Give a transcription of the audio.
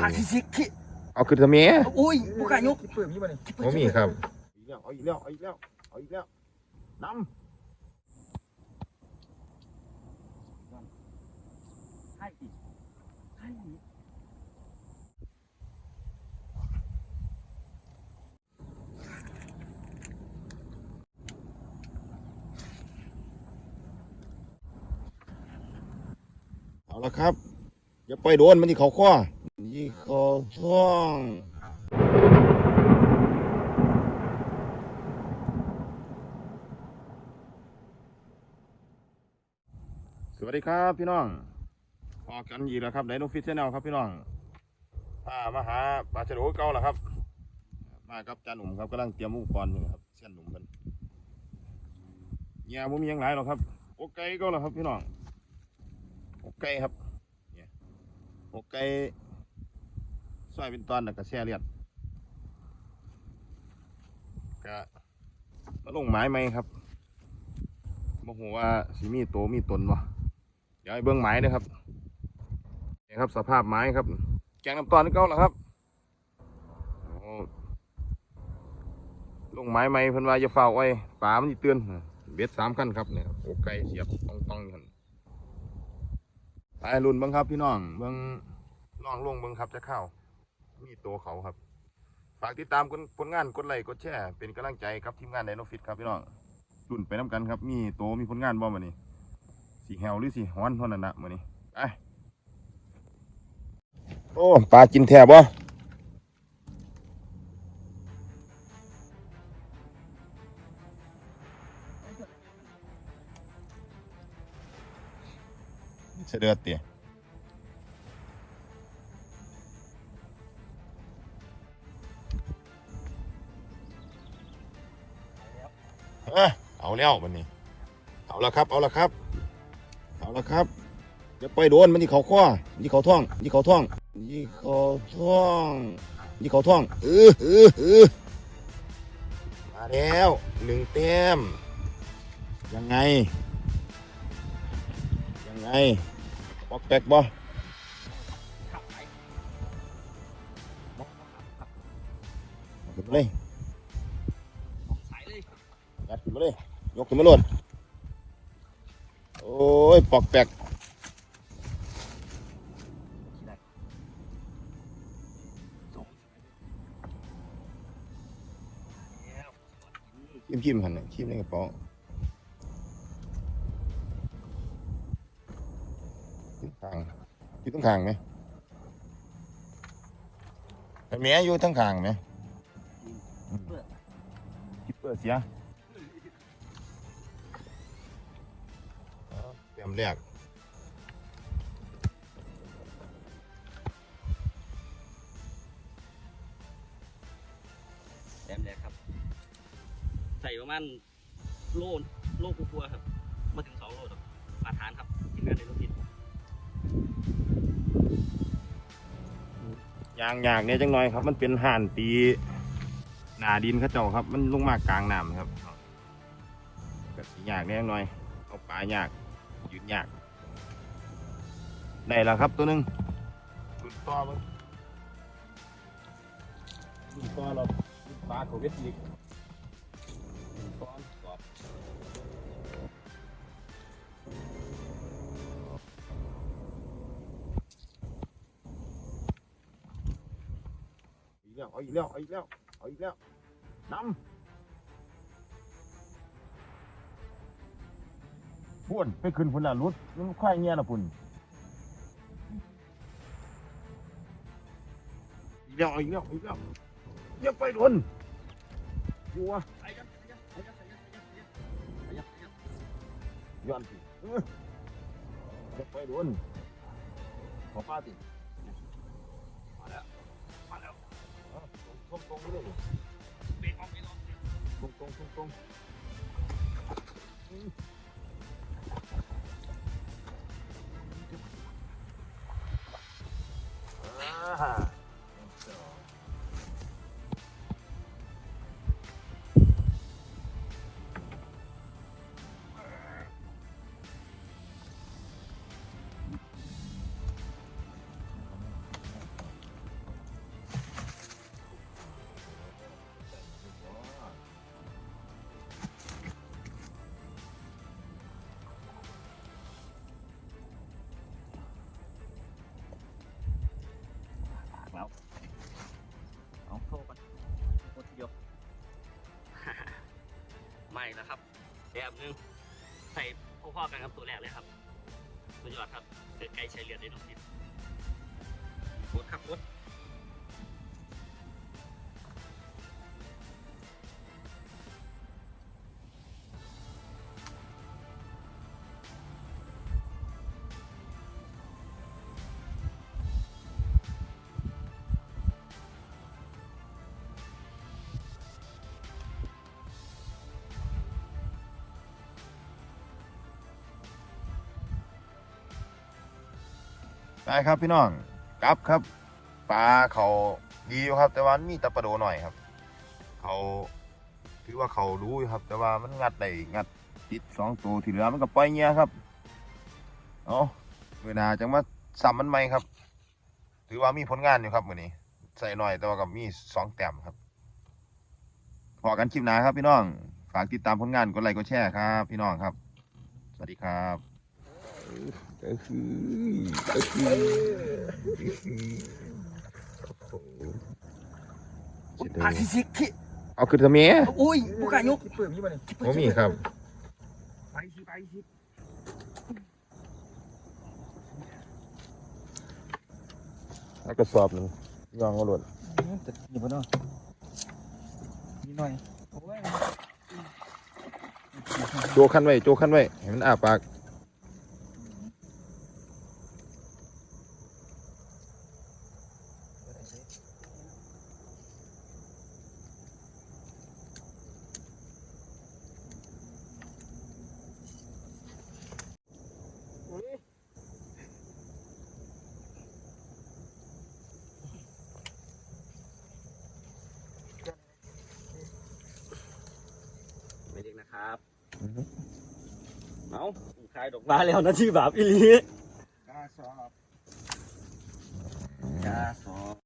ผักสิสิขี้เอาขึ้นทำไมโอ้ยบุกล้ายกเปิดมีบ่นี่โอ้มีครับเอาอีกแล้วเอาอีกแล้วเอาอีกแล้วน้ให้อีกให้อีกำเอาละครับ อย่าปล่อยโดนมันที่เขาข้อ ยี่เขาท้องสวัสดีครับพี่น้องพอกันอีกแล้วครับไดโนฟิตแนลครับพี่น้องพามาหาปลาฉลโเก่าแล้วครับ มากับจาหนุ่มครับกำลังเตรียมอุปกรณ์อยู่ครับเส้นหนุ่มกันเนี่ยผมมียังหลายหรอกครับโอไก่ก็แล้วครับพี่น้องโอไก่ครับเนี่ยโอไก่ ซอยเป็นตอนแล้วก็แช่เลียดก็มาลงไม้ไหมครับบ่ฮู้ว่าสิมีโตมีตนบ่เดี๋ยวให้เบิ่งไม้นะครับนี่ครับสภาพไม้ครับ แกงน้ำตอนนี่เก่าแล้วครับโอ้ลงไม้ไหมเพิ่นว่าจะเฝ้าไว้ปลามันสิเตือนเบ็ดสามขั้นครับเนี่ยโอ้ไก่เสียบต้องต้องอยู่หั่นไปรุ่นบิ่งครับพี่น้องเบิ่งลองลงเบิ่งครับจะเข้า มีตัวเขาครับ ฝากติดตามผลผลงานกดไลค์กดแชร์เป็นกำลังใจกับทีมงานไดโนฟิตครับพี่น้องรุ่นไปน้ำกันครับ มีโตมีผลงานบ่มานี่สีแหวหรือสีฮ้อนเท่านั้นนะมื้อนี้ไปโอ้ปลากินแทบบ่เสดือดเตี๋ย เอ้ยเอาแล้ววันนี้ เอาละครับ เอาละครับ เอาละครับอย่าปล่อยโดนมันที่เขาข้อมันที่เขาท้องมันที่เขาท้องมันที่เขาท้องมันที่เขาท้องเออเออเออมาแล้วหนึ่งเต็มยังไง ยังไงปอกแปกบ่ขับไปเอาขึ้นมาเลยสายเลย ยัดขึ้นมาเลย ยกขึ้นมาโลดโอ้ย ปอกแปกแล้วขี้มขี้มหันน่ะขี้มในกระเป๋าอยู่ข้างอยู่ตรงข้างไหมไอ้แม่อยู่ทั้งข้างไหมเปิดคิดเปิดเสีย ตรียมแรกแต้มแรกครับ ใส่ประมาณโลโลกลัวๆครับ มาถึงสองโลหรอกมาทานครับทีมงานในรถติดยางยากเนี่ยจังหน่อยครับ มันเป็นห่านตี หนาดินเข้าเจ้าครับ มันลงมากลางน้ำครับก็สิยากเนี่ยจังหน่อย เอาปลายากยื นยากได้แล้วครับตัวหนึงดุนต่อมันดุนต่อเราดุนปลาเขาเวทอีกดุนต่อกอดอีกแล้วเอาอีกแล้วเอาอีกแล้วเอาอีกแล้วนำ พุ่นไปขึ้นพุ่นละรุดมันควายเงี้ยละพุ่นอีกแล้วอีกแล้วอีกแล้วอย่าไปโดนอยู่วะไปกันไปกันไปกันไปกันไปกันไปกันไปกันย้อนสิเอออย่าไปโดนขอป้าติมาแล้วมาแล้วเอาตรงตรงๆไปเลยเบรกออกเบรกออกตรงตรงตรงตรง แบบนึงใส่พ่อๆกันครับตัวแรกเลยครับสุดยอดครับเกิดไกลใช้เลือดได้ทุกทีกดครับกด ได้ครับพี่น้องกลับครับปลาเขาดีอยู่ครับ แต่ว่ามันมีตะปลาโดหน่อยครับเขาถือว่าเขารู้ครับ แต่ว่ามันงัดได้งัดติดสองตัวที่เหลือมันก็ปล่อยเงี้ยครับเอาเวลาจังมาซ้ำมันไหมครับ ถือว่ามีผลงานอยู่ครับมือนี้ ใส่หน่อยแต่ว่ากับมีสองแต้มครับพอกันคลิปหน้าครับพี่น้อง ฝากติดตามผลงานกดไลค์กดแชร์ครับ พี่น้องครับ สวัสดีครับ ก็คือก็คือปากซิกขี้เอาคือทำไมอุ้ยบุกายกเปิดมีบ่เนี่ยโมมีครับ ไปสิไปสิแล้วก็สอบหนึ่งยองเอาหล่นจะหยิบมาเนาะนี่หน่อยโอ้ยโจคันไว้ โจคันไว้ให้มันอ้าปาก ครับเอาขายดอกไม้แล้วนะที่บาปอีหลีกาสอบกาสอบ